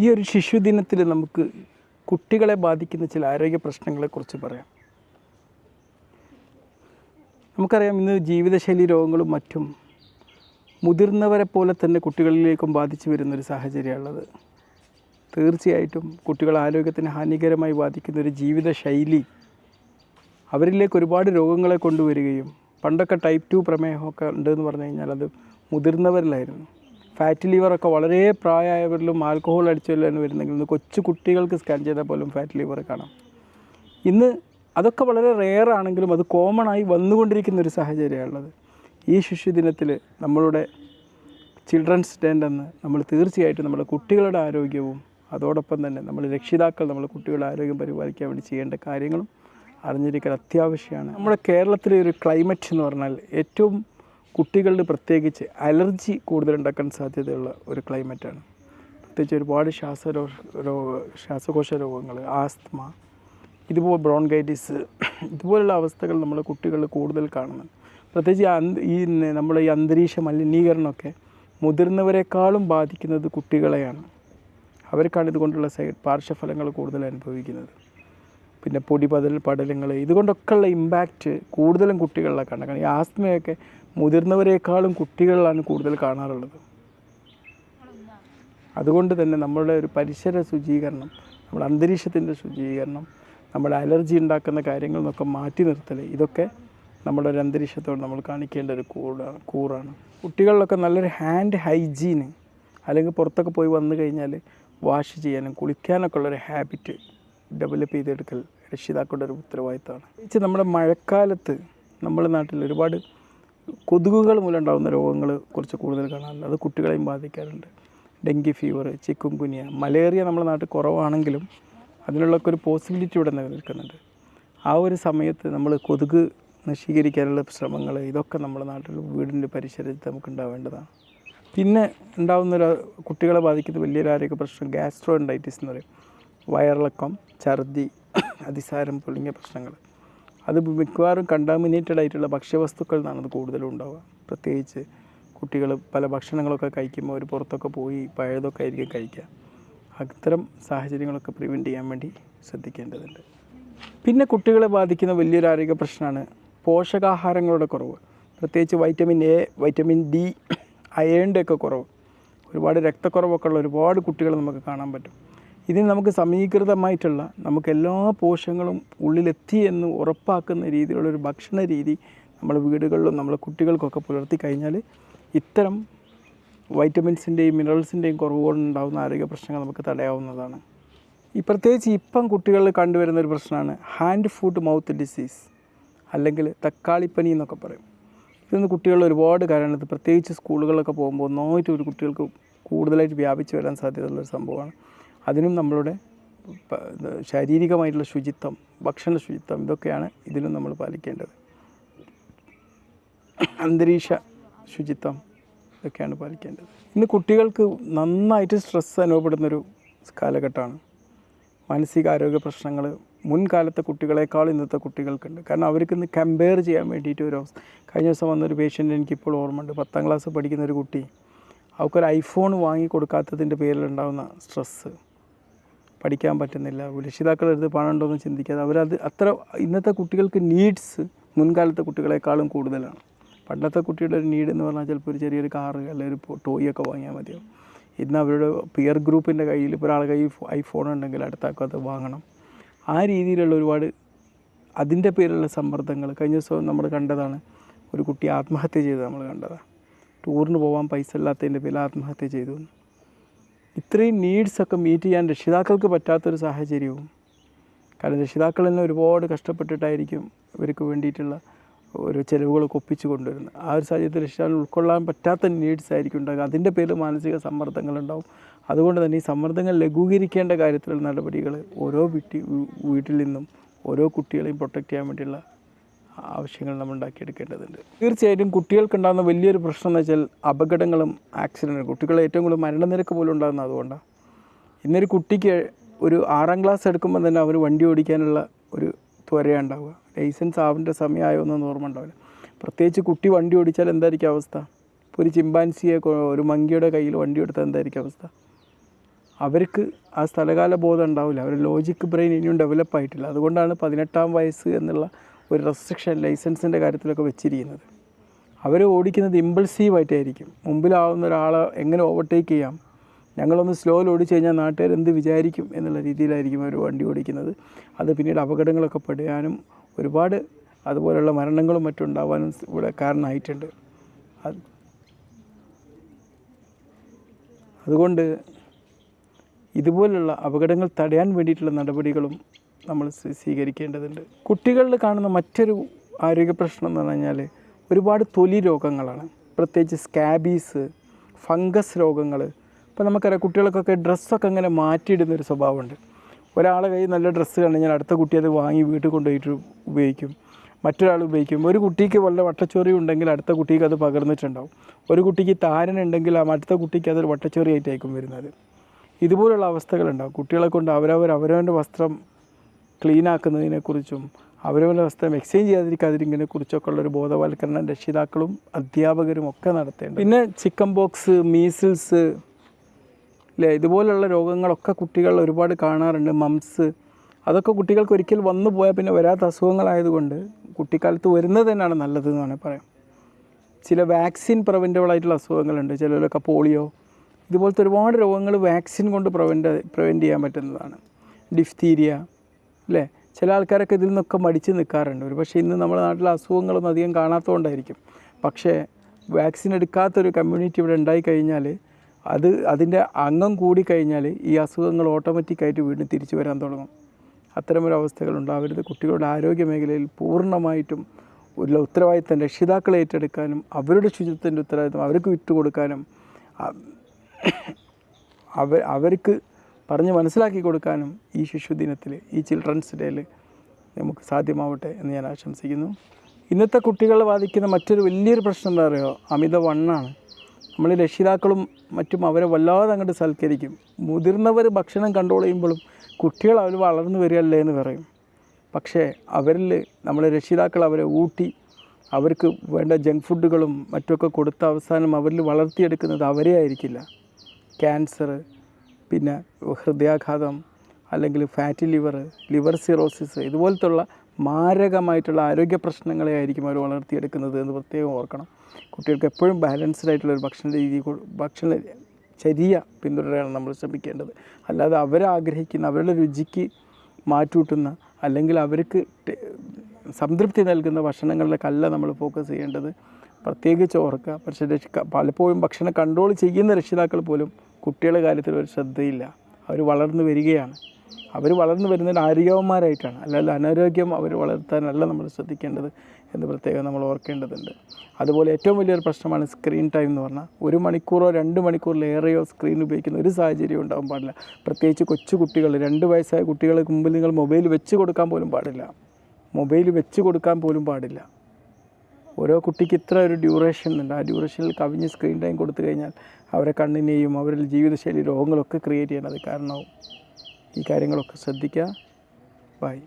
ഈ ഒരു ശിശുദിനത്തിൽ നമുക്ക് കുട്ടികളെ ബാധിക്കുന്ന ചില ആരോഗ്യ പ്രശ്നങ്ങളെക്കുറിച്ച് പറയാം. നമുക്കറിയാം ഇന്ന് ജീവിതശൈലി രോഗങ്ങളും മറ്റും മുതിർന്നവരെ പോലെ തന്നെ കുട്ടികളിലേക്കും ബാധിച്ചു വരുന്നൊരു സാഹചര്യമുള്ളത് തീർച്ചയായിട്ടും കുട്ടികൾ ആരോഗ്യത്തിന് ഹാനികരമായി ബാധിക്കുന്ന ഒരു ജീവിതശൈലി അവരിലേക്ക് ഒരുപാട് രോഗങ്ങളെ കൊണ്ടുവരികയും പണ്ടൊക്കെ ടൈപ്പ് ടു പ്രമേഹമൊക്കെ ഉണ്ടെന്ന് പറഞ്ഞു കഴിഞ്ഞാൽ അത് മുതിർന്നവരിലായിരുന്നു. ഫാറ്റ് ലിവറൊക്കെ വളരെ പ്രായമായവരിലും ആൽക്കഹോൾ അടിച്ചവരിലാണ് വരുന്നെങ്കിൽ ഇന്ന് കൊച്ചു കുട്ടികൾക്ക് സ്കാൻ ചെയ്താൽ പോലും ഫാറ്റ് ലിവർ കാണാം. ഇന്ന് അതൊക്കെ വളരെ റെയർ ആണെങ്കിലും അത് കോമൺ ആയി വന്നുകൊണ്ടിരിക്കുന്ന ഒരു സാഹചര്യമാണുള്ളത് ഈ ശിശുദിനത്തിൽ നമ്മളുടെ ചിൽഡ്രൻസ് ഡേന്റെ അന്ന് നമ്മൾ തീർച്ചയായിട്ടും നമ്മുടെ കുട്ടികളുടെ ആരോഗ്യവും അതോടൊപ്പം തന്നെ നമ്മൾ രക്ഷിതാക്കൾ നമ്മുടെ കുട്ടികളുടെ ആരോഗ്യം പരിപാലിക്കാൻ വേണ്ടി ചെയ്യേണ്ട കാര്യങ്ങളും അറിഞ്ഞിരിക്കൽ അത്യാവശ്യമാണ്. നമ്മുടെ കേരളത്തിലെ ഒരു ക്ലൈമറ്റ് എന്ന് പറഞ്ഞാൽ ഏറ്റവും കുട്ടികളുടെ പ്രത്യേകിച്ച് അലർജി കൂടുതലുണ്ടാക്കാൻ സാധ്യതയുള്ള ഒരു ക്ലൈമറ്റാണ്. പ്രത്യേകിച്ച് ഒരുപാട് ശ്വാസരോ രോഗ ശ്വാസകോശ രോഗങ്ങൾ ആസ്ത്മ ഇതുപോലെ ബ്രോൺഗൈറ്റിസ് ഇതുപോലുള്ള അവസ്ഥകൾ നമ്മൾ കുട്ടികളിൽ കൂടുതൽ കാണുന്നുണ്ട് പ്രത്യേകിച്ച് ഈ നമ്മുടെ ഈ അന്തരീക്ഷ മലിനീകരണമൊക്കെ മുതിർന്നവരെക്കാളും ബാധിക്കുന്നത് കുട്ടികളെയാണ്. അവർക്കാണ് ഇതുകൊണ്ടുള്ള സൈഡ് പാർശ്വഫലങ്ങൾ കൂടുതൽ അനുഭവിക്കുന്നത്. പിന്നെ പൊടി പതൽ പടലങ്ങൾ ഇതുകൊണ്ടൊക്കെയുള്ള ഇമ്പാക്റ്റ് കൂടുതലും കുട്ടികളിലാണ്. ഉണ്ടാക്കണം ഈ ആസ്മയൊക്കെ മുതിർന്നവരെക്കാളും കുട്ടികളിലാണ് കൂടുതൽ കാണാറുള്ളത്. അതുകൊണ്ട് തന്നെ നമ്മളുടെ ഒരു പരിസര ശുചീകരണം നമ്മുടെ അന്തരീക്ഷത്തിന്റെ ശുചീകരണം നമ്മുടെ അലർജി ഉണ്ടാക്കുന്ന കാര്യങ്ങളിൽ നിന്നൊക്കെ മാറ്റി നിർത്തൽ ഇതൊക്കെ നമ്മുടെ ഒരു അന്തരീക്ഷത്തോട് നമ്മൾ കാണിക്കേണ്ട ഒരു കൂടാണ് കൂറാണ്. കുട്ടികളിലൊക്കെ നല്ലൊരു ഹാൻഡ് ഹൈജീന് അല്ലെങ്കിൽ പുറത്തൊക്കെ പോയി വന്നു കഴിഞ്ഞാൽ വാഷ് ചെയ്യാനും കുളിക്കാനൊക്കെ ഉള്ളൊരു ഹാബിറ്റ് ഡെവലപ്പ് ചെയ്തെടുക്കൽ രക്ഷിതാക്കളുടെ ഒരു ഉത്തരവാദിത്തമാണ്. നമ്മുടെ മഴക്കാലത്ത് നമ്മുടെ നാട്ടിൽ ഒരുപാട് കൊതുകുകൾ മൂലം ഉണ്ടാകുന്ന രോഗങ്ങൾ കുറച്ച് കൂടുതൽ കാണാറുണ്ട്. അത് കുട്ടികളെയും ബാധിക്കാറുണ്ട്. Dengue fever chikungunya malaria നമ്മുടെ നാട്ടിൽ കുറവാണെങ്കിലും അതിനുള്ളൊക്കെ ഒരു പോസിബിലിറ്റി ഇവിടെ നിലനിൽക്കുന്നുണ്ട്. ആ ഒരു സമയത്ത് നമ്മൾ കൊതുക് നശീകരിക്കാനുള്ള ശ്രമങ്ങൾ ഇതൊക്കെ നമ്മുടെ നാട്ടിൽ വീടിന്റെ പരിസരത്ത് നമുക്ക് ഉണ്ടാവേണ്ടതാണ് പിന്നെ ഉണ്ടാകുന്ന ഒരു കുട്ടികളെ ബാധിക്കുന്ന വലിയൊരു ആരോഗ്യ പ്രശ്നം ഗ്യാസ്ട്രോ എന്ന് പറയും. വയറിളക്കം ഛർദി അതിസാരം തുടങ്ങിയ പ്രശ്നങ്ങൾ അത് മിക്കവാറും കണ്ടാമിനേറ്റഡ് ആയിട്ടുള്ള ഭക്ഷ്യവസ്തുക്കളിൽ അത് കൂടുതലും ഉണ്ടാവുക പ്രത്യേകിച്ച് കുട്ടികൾ പല ഭക്ഷണങ്ങളൊക്കെ കഴിക്കുമ്പോൾ അവർ പുറത്തൊക്കെ പോയി പഴയതൊക്കെ ആയിരിക്കും കഴിക്കുക. അത്തരം സാഹചര്യങ്ങളൊക്കെ പ്രിവെന്റ് ചെയ്യാൻ വേണ്ടി ശ്രദ്ധിക്കേണ്ടതുണ്ട്. പിന്നെ കുട്ടികളെ ബാധിക്കുന്ന വലിയൊരു ആരോഗ്യ പ്രശ്നമാണ് പോഷകാഹാരങ്ങളുടെ കുറവ്. പ്രത്യേകിച്ച് വൈറ്റമിൻ എ വൈറ്റമിൻ ഡി അയേണിന്റെ ഒക്കെ കുറവ്. ഒരുപാട് രക്തക്കുറവൊക്കെ ഉള്ള ഒരുപാട് കുട്ടികൾ നമുക്ക് കാണാൻ പറ്റും. ഇതിന് നമുക്ക് സമീകൃതമായിട്ടുള്ള നമുക്ക് എല്ലാ പോഷങ്ങളും ഉള്ളിലെത്തി എന്ന് ഉറപ്പാക്കുന്ന രീതിയിലുള്ള ഒരു ഭക്ഷണ രീതി നമ്മൾ വീടുകളിലും നമ്മളെ കുട്ടികൾക്കൊക്കെ പുലർത്തി കഴിഞ്ഞാൽ ഇത്തരം വൈറ്റമിൻസിന്റെയും മിനറൽസിന്റെയും കുറവ് കൊണ്ടുണ്ടാകുന്ന ആരോഗ്യ പ്രശ്നങ്ങൾ നമുക്ക് തടയാവുന്നതാണ്. ഈ പ്രത്യേകിച്ച് ഇപ്പം കുട്ടികളിൽ കണ്ടുവരുന്ന ഒരു പ്രശ്നമാണ് ഹാൻഡ് ഫുഡ് മൗത്ത് ഡിസീസ് അല്ലെങ്കിൽ തക്കാളിപ്പനി എന്നൊക്കെ പറയും. ഇതൊന്ന് കുട്ടികളിൽ ഒരുപാട് കാരണത്ത് പ്രത്യേകിച്ച് സ്കൂളുകളിലൊക്കെ പോകുമ്പോൾ നോയിട്ട് ഒരു കുട്ടികൾക്ക് കൂടുതലായിട്ട് വ്യാപിച്ചു വരാൻ സാധ്യതയുള്ളൊരു സംഭവമാണ്. അതിനും നമ്മളുടെ ശാരീരികമായിട്ടുള്ള ശുചിത്വം ഭക്ഷണ ശുചിത്വം ഇതൊക്കെയാണ് ഇതിലും നമ്മൾ പാലിക്കേണ്ടത്. അന്തരീക്ഷ ശുചിത്വം ഇതൊക്കെയാണ് പാലിക്കേണ്ടത്. ഇന്ന് കുട്ടികൾക്ക് നന്നായിട്ട് സ്ട്രെസ് അനുഭവപ്പെടുന്നൊരു കാലഘട്ടമാണ്. മാനസികാരോഗ്യ പ്രശ്നങ്ങൾ മുൻകാലത്തെ കുട്ടികളെക്കാൾ ഇന്നത്തെ കുട്ടികൾക്കുണ്ട്. കാരണം അവർക്ക് ഇന്ന് കമ്പയർ ചെയ്യാൻ വേണ്ടിയിട്ട് ഒരു കഴിഞ്ഞ ദിവസം വന്നൊരു പേഷ്യന്റ് എനിക്കിപ്പോൾ ഓർമ്മയുണ്ട്. പത്താം ക്ലാസ് പഠിക്കുന്ന ഒരു കുട്ടി. അവർക്കൊരു ഐഫോൺ വാങ്ങി കൊടുക്കാത്തതിന്റെ പേരിലുണ്ടാകുന്ന സ്ട്രെസ്സ് പഠിക്കാൻ പറ്റുന്നില്ല. പാടുണ്ടോ എന്ന് ചിന്തിക്കാതെ അവരത് അത്ര ഇന്നത്തെ കുട്ടികൾക്ക് നീഡ്സ് മുൻകാലത്തെ കുട്ടികളെക്കാളും കൂടുതലാണ്. പണ്ടത്തെ കുട്ടിയുടെ ഒരു നീഡ് എന്ന് പറഞ്ഞാൽ ചിലപ്പോൾ ഒരു ചെറിയൊരു കാർ അല്ലെങ്കിൽ ഒരു ടോയ് ഒക്കെ വാങ്ങിയാൽ മതിയാവും. ഇന്ന് അവരുടെ പിയർ ഗ്രൂപ്പിന്റെ കയ്യിൽ ഇപ്പോൾ ഒരാളുടെ കയ്യിൽ ഐഫോൺ ഉണ്ടെങ്കിൽ അടുത്താക്കും അത് വാങ്ങണം. ആ രീതിയിലുള്ള ഒരുപാട് അതിന്റെ പേരിലുള്ള സമ്മർദ്ദങ്ങൾ കഴിഞ്ഞ ദിവസം നമ്മൾ കണ്ടതാണ്. ഒരു കുട്ടി ആത്മഹത്യ ചെയ്തത് നമ്മൾ കണ്ടതാണ്. ടൂറിന് പോകാൻ പൈസ ഇല്ലാത്തതിന്റെ പേരിൽ ആത്മഹത്യ ചെയ്തു. ഇത്രയും നീഡ്സൊക്കെ മീറ്റ് ചെയ്യാൻ രക്ഷിതാക്കൾക്ക് പറ്റാത്തൊരു സാഹചര്യവും. കാരണം രക്ഷിതാക്കൾ തന്നെ ഒരുപാട് കഷ്ടപ്പെട്ടിട്ടായിരിക്കും ഇവർക്ക് വേണ്ടിയിട്ടുള്ള ഓരോ ചിലവുകളൊക്കെ ഒപ്പിച്ച് കൊണ്ടുവരുന്നത്. ആ ഒരു സാഹചര്യത്തിൽ രക്ഷിതാക്കൾ ഉൾക്കൊള്ളാൻ പറ്റാത്ത നീഡ്സ് ആയിരിക്കും ഉണ്ടാകുക. അതിന്റെ പേരിൽ മാനസിക സമ്മർദ്ദങ്ങളുണ്ടാവും അതുകൊണ്ട് തന്നെ ഈ സമ്മർദ്ദങ്ങൾ ലഘൂകരിക്കേണ്ട കാര്യത്തിലുള്ള നടപടികൾ ഓരോ വീട്ടിൽ വീട്ടിൽ നിന്നും ഓരോ കുട്ടികളെയും പ്രൊട്ടക്റ്റ് ചെയ്യാൻ വേണ്ടിയുള്ള ആവശ്യങ്ങൾ നമ്മൾ ഉണ്ടാക്കിയെടുക്കേണ്ടതുണ്ട്. തീർച്ചയായിട്ടും കുട്ടികൾക്കുണ്ടാകുന്ന വലിയൊരു പ്രശ്നം എന്ന് വെച്ചാൽ അപകടങ്ങളും ആക്സിഡന്റും കുട്ടികൾ ഏറ്റവും കൂടുതൽ മരണനിരക്ക് പോലും ഉണ്ടാകുന്നത് അതുകൊണ്ടാണ് ഇന്നൊരു കുട്ടിക്ക് ഒരു ആറാം ക്ലാസ് എടുക്കുമ്പോൾ തന്നെ അവർ വണ്ടി ഓടിക്കാനുള്ള ഒരു ത്വരയാണ് ഉണ്ടാവുക. ലൈസൻസ് ആവേണ്ട സമയമായോ എന്നൊന്നും ഓർമ്മ ഉണ്ടാവില്ല. പ്രത്യേകിച്ച് കുട്ടി വണ്ടി ഓടിച്ചാൽ എന്തായിരിക്കും അവസ്ഥ? ഇപ്പോൾ ഒരു ചിമ്പാൻസിയെ ഒരു മങ്കിയുടെ കയ്യിൽ വണ്ടി എടുത്താൽ എന്തായിരിക്കും അവസ്ഥ? അവർക്ക് ആ സ്ഥലകാല ബോധം ഉണ്ടാവില്ല. അവരുടെ ലോജിക് ബ്രെയിൻ ഇനിയും ഡെവലപ്പ് ആയിട്ടില്ല. അതുകൊണ്ടാണ് പതിനെട്ടാം വയസ്സ് എന്നുള്ള ഒരു റെസ്ട്രിക്ഷൻ ലൈസൻസിന്റെ കാര്യത്തിലൊക്കെ വെച്ചിരിക്കുന്നത്. അവർ ഓടിക്കുന്നത് ഇമ്പൾസീവായിട്ടായിരിക്കും മുമ്പിലാവുന്ന ഒരാളെ എങ്ങനെ ഓവർടേക്ക് ചെയ്യാം? ഞങ്ങളൊന്ന് സ്ലോയിൽ ഓടിച്ചു കഴിഞ്ഞാൽ നാട്ടുകാർ എന്ത് വിചാരിക്കും എന്നുള്ള രീതിയിലായിരിക്കും അവർ വണ്ടി ഓടിക്കുന്നത്. അത് പിന്നീട് അപകടങ്ങളൊക്കെ പെടുവാനും ഒരുപാട് അതുപോലെയുള്ള മരണങ്ങളും മറ്റും ഉണ്ടാവാനും ഇവിടെ കാരണമായിട്ടുണ്ട്. അത് അതുകൊണ്ട് ഇതുപോലുള്ള അപകടങ്ങൾ തടയാൻ വേണ്ടിയിട്ടുള്ള നടപടികളും നമ്മൾ സ്വീ- സ്വീകരിക്കേണ്ടതുണ്ട്. കുട്ടികളിൽ കാണുന്ന മറ്റൊരു ആരോഗ്യ പ്രശ്നം എന്ന് പറഞ്ഞു കഴിഞ്ഞാൽ ഒരുപാട് തൊലി രോഗങ്ങളാണ്. പ്രത്യേകിച്ച് സ്കാബീസ് ഫംഗസ് രോഗങ്ങൾ ഇപ്പോൾ നമുക്കറിയാം കുട്ടികൾക്കൊക്കെ ഡ്രസ്സൊക്കെ ഇങ്ങനെ മാറ്റിയിടുന്ന ഒരു സ്വഭാവമുണ്ട്. ഒരാളെ കയ്യിൽ നല്ല ഡ്രസ്സ് കണ്ടുകഴിഞ്ഞാൽ അടുത്ത കുട്ടി അത് വാങ്ങി വീട്ടിൽ കൊണ്ടുപോയിട്ട് ഉപയോഗിക്കും. മറ്റൊരാൾ ഉപയോഗിക്കും. ഒരു കുട്ടിക്ക് വല്ല വട്ടച്ചോറി ഉണ്ടെങ്കിൽ അടുത്ത കുട്ടിക്ക് അത് പകർന്നിട്ടുണ്ടാവും. ഒരു കുട്ടിക്ക് താരനുണ്ടെങ്കിൽ അടുത്ത കുട്ടിക്ക് അതൊരു വട്ടച്ചോറി ആയിട്ടായിരിക്കും വരുന്നത്. ഇതുപോലുള്ള അവസ്ഥകളുണ്ടാവും. കുട്ടികളെ കൊണ്ട് അവരവർ അവരവന്റെ വസ്ത്രം ക്ലീൻ ആക്കുന്നതിനെക്കുറിച്ചും അവരവരുടെ വസ്ത്രം എക്സ്ചേഞ്ച് ചെയ്യാതിരിക്കാതിരിക്കുന്നതിനെ കുറിച്ചൊക്കെ ഉള്ളൊരു ബോധവൽക്കരണം രക്ഷിതാക്കളും അധ്യാപകരും ഒക്കെ നടത്തേണ്ടത് പിന്നെ ചിക്കൻ ബോക്സ് മീസിൽസ് അല്ലേ ഇതുപോലുള്ള രോഗങ്ങളൊക്കെ കുട്ടികൾ ഒരുപാട് കാണാറുണ്ട്. മംസ് അതൊക്കെ കുട്ടികൾക്ക് ഒരിക്കൽ വന്നു പോയാൽ പിന്നെ വരാത്ത അസുഖങ്ങളായതുകൊണ്ട് കുട്ടിക്കാലത്ത് വരുന്നത് തന്നെയാണ് നല്ലത് എന്ന് വേണമെങ്കിൽ പറയാം. ചില വാക്സിൻ പ്രിവെന്റബിൾ ആയിട്ടുള്ള അസുഖങ്ങളുണ്ട്. ചിലരൊക്കെ പോളിയോ ഇതുപോലത്തെ ഒരുപാട് രോഗങ്ങൾ വാക്സിൻ കൊണ്ട് പ്രിവെന്റ് പ്രിവെന്റ് ചെയ്യാൻ പറ്റുന്നതാണ്. ഡിഫ്തീരിയ അല്ലേ? ചില ആൾക്കാരൊക്കെ ഇതിൽ നിന്നൊക്കെ മടിച്ച് നിൽക്കാറുണ്ട്. ഒരു പക്ഷേ ഇന്ന് നമ്മുടെ നാട്ടിൽ അസുഖങ്ങളൊന്നും അധികം കാണാത്തതുകൊണ്ടായിരിക്കും. പക്ഷേ വാക്സിൻ എടുക്കാത്തൊരു കമ്മ്യൂണിറ്റി ഇവിടെ ഉണ്ടായി കഴിഞ്ഞാൽ അത് അതിന്റെ അംഗം കൂടി കഴിഞ്ഞാൽ ഈ അസുഖങ്ങൾ ഓട്ടോമാറ്റിക്കായിട്ട് വീണ്ടും തിരിച്ചു വരാൻ തുടങ്ങും. അത്തരമൊരു അവസ്ഥകൾ ഉണ്ടാവരുത്. കുട്ടികളുടെ ആരോഗ്യ മേഖലയിൽ പൂർണമായിട്ടും ഒരു ഉത്തരവാദിത്തം രക്ഷിതാക്കൾ ഏറ്റെടുക്കാനും അവരുടെ ശുചിത്വത്തിന്റെ ഉത്തരവാദിത്തം അവർക്ക് വിട്ടുകൊടുക്കാനും അവർ അവ അവർക്ക് പറഞ്ഞ് മനസ്സിലാക്കി കൊടുക്കാനും ഈ ശിശുദിനത്തിൽ ഈ ചിൽഡ്രൻസ് ഡേയിൽ നമുക്ക് സാധ്യമാവട്ടെ എന്ന് ഞാൻ ആശംസിക്കുന്നു. ഇന്നത്തെ കുട്ടികളെ ബാധിക്കുന്ന മറ്റൊരു വലിയൊരു പ്രശ്നം എന്താ പറയുക അമിത വണ്ണാണ് നമ്മൾ രക്ഷിതാക്കളും മറ്റും അവരെ വല്ലാതെ അങ്ങോട്ട് സൽക്കരിക്കും. മുതിർന്നവർ ഭക്ഷണം കണ്ട്രോൾ ചെയ്യുമ്പോഴും കുട്ടികൾ അവർ വളർന്നു വരികയല്ലേ എന്ന് പറയും. പക്ഷേ അവരിൽ നമ്മളെ രക്ഷിതാക്കൾ അവരെ ഊട്ടി അവർക്ക് വേണ്ട ജങ്ക് ഫുഡുകളും മറ്റുമൊക്കെ കൊടുത്ത അവസാനം അവരിൽ വളർത്തിയെടുക്കുന്നത് അവരെ ആയിരിക്കില്ല. ക്യാൻസർ പിന്നെ ഹൃദയാഘാതം അല്ലെങ്കിൽ ഫാറ്റി ലിവർ ലിവർ സിറോസിസ് ഇതുപോലത്തുള്ള മാരകമായിട്ടുള്ള ആരോഗ്യ പ്രശ്നങ്ങളെ ആയിരിക്കും അവർ വളർത്തിയെടുക്കുന്നത് എന്ന് പ്രത്യേകം ഓർക്കണം. കുട്ടികൾക്ക് എപ്പോഴും ബാലൻസ്ഡ് ആയിട്ടുള്ള ഒരു ഭക്ഷണ രീതി ഭക്ഷണ ചര്യ പിന്തുടരാനാണ് നമ്മൾ ശ്രമിക്കേണ്ടത്. അല്ലാതെ അവരാഗ്രഹിക്കുന്ന അവരുടെ രുചിക്ക് മാറ്റൂട്ടുന്ന അല്ലെങ്കിൽ അവർക്ക് സംതൃപ്തി നൽകുന്ന ഭക്ഷണങ്ങളിലേക്കല്ല നമ്മൾ ഫോക്കസ് ചെയ്യേണ്ടത്. പ്രത്യേകിച്ച് ഓർക്കുക. പക്ഷേ പലപ്പോഴും ഭക്ഷണം കൺട്രോൾ ചെയ്യുന്ന രക്ഷിതാക്കൾ പോലും കുട്ടികളുടെ കാര്യത്തിൽ ഒരു ശ്രദ്ധയില്ല. അവർ വളർന്നു വരികയാണ്. അവർ വളർന്നു വരുന്നതിന് ആരോഗ്യവന്മാരായിട്ടാണ്. അല്ലാതെ അനാരോഗ്യം അവർ വളർത്താനല്ല നമ്മൾ ശ്രദ്ധിക്കേണ്ടത് എന്ന് പ്രത്യേകം നമ്മൾ ഓർക്കേണ്ടതുണ്ട്. അതുപോലെ ഏറ്റവും വലിയൊരു പ്രശ്നമാണ് സ്ക്രീൻ ടൈം എന്ന് പറഞ്ഞാൽ ഒരു മണിക്കൂറോ രണ്ട് മണിക്കൂറിലേറെയോ സ്ക്രീൻ ഉപയോഗിക്കുന്ന ഒരു സാഹചര്യം ഉണ്ടാകാൻ പാടില്ല. പ്രത്യേകിച്ച് കൊച്ചു കുട്ടികൾ രണ്ട് വയസ്സായ കുട്ടികൾക്ക് മുമ്പിൽ നിങ്ങൾ മൊബൈൽ വെച്ച് കൊടുക്കാൻ പോലും പാടില്ല. മൊബൈൽ വെച്ച് കൊടുക്കാൻ പോലും പാടില്ല. ഓരോ കുട്ടിക്ക് ഇത്ര ഒരു ഡ്യൂറേഷൻ ഉണ്ട്. ആ ഡ്യൂറേഷനിൽ കവിഞ്ഞ് സ്ക്രീൻ ടൈം കൊടുത്തു കഴിഞ്ഞാൽ അവരെ കണ്ണിനെയും അവരിൽ ജീവിതശൈലി രോഗങ്ങളൊക്കെ ക്രിയേറ്റ് ചെയ്യണത് കാരണമാവും. ഈ കാര്യങ്ങളൊക്കെ ശ്രദ്ധിക്കുക. ബൈ